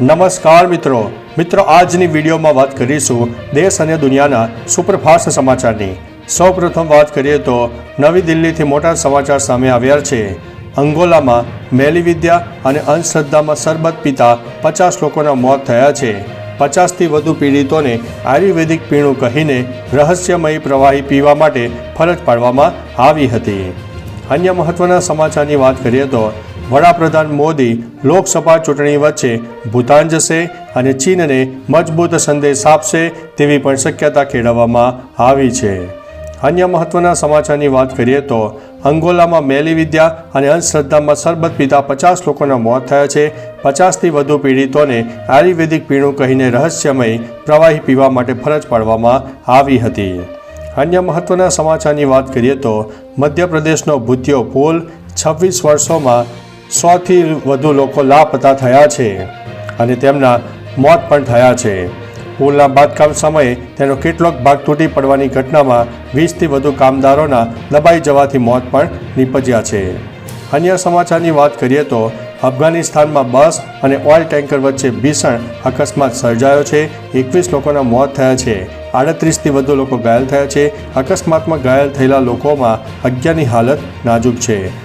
નમસ્કાર મિત્રો. મિત્રો, આજની વિડીયોમાં વાત કરીશું દેશ અને દુનિયાના સુપરફાસ્ટ સમાચારની. સૌપ્રથમ વાત કરીએ તો નવી દિલ્હીથી મોટા સમાચાર સામે આવ્યા છે. અંગોલામાં મેલીવિદ્યા અને અંધશ્રદ્ધામાં સરબત પીતા પચાસ લોકોના મોત થયા છે. પચાસથી વધુ પીડિતોને આયુર્વેદિક પીણું કહીને રહસ્યમયી પ્રવાહી પીવા માટે ફરજ પાડવામાં આવી હતી. અન્ય મહત્વના સમાચારની વાત કરીએ તો વડાપ્રધાન મોદી લોકસભા ચૂંટણી વચ્ચે ભૂતાન જશે અને ચીનને મજબૂત સંદેશ આપશે તેવી પણ શક્યતા ખેડવવામાં આવી છે. અન્ય મહત્વના સમાચારની વાત કરીએ તો અંગોલામાં મેલી વિદ્યા અને અંધશ્રદ્ધામાં સરબત પીતા પચાસ લોકોના મોત થયા છે. પચાસથી વધુ પીડિતોને આયુર્વેદિક પીણું કહીને રહસ્યમય પ્રવાહી પીવા માટે ફરજ પાડવામાં આવી હતી. અન્ય મહત્વના સમાચારની વાત કરીએ તો મધ્યપ્રદેશનો ભૂતિયો પુલ છવ્વીસ વર્ષોમાં સોથી વધુ લોકો લાપતા થયા છે અને તેમના મોત પણ થયા છે. પુલના બાંધકામ સમયે તેનો કેટલોક ભાગ તૂટી પડવાની ઘટનામાં વીસથી વધુ કામદારોના દબાઈ જવાથી મોત પણ નીપજ્યા છે. અન્ય સમાચારની વાત કરીએ તો અફઘાનિસ્તાનમાં બસ અને ઓઇલ ટેન્કર વચ્ચે ભીષણ અકસ્માત સર્જાયો છે. એકવીસ લોકોના મોત થયા છે. આડત્રીસથી વધુ લોકો ઘાયલ થયા છે. અકસ્માતમાં ઘાયલ થયેલા લોકોમાં અગિયારની હાલત નાજુક છે.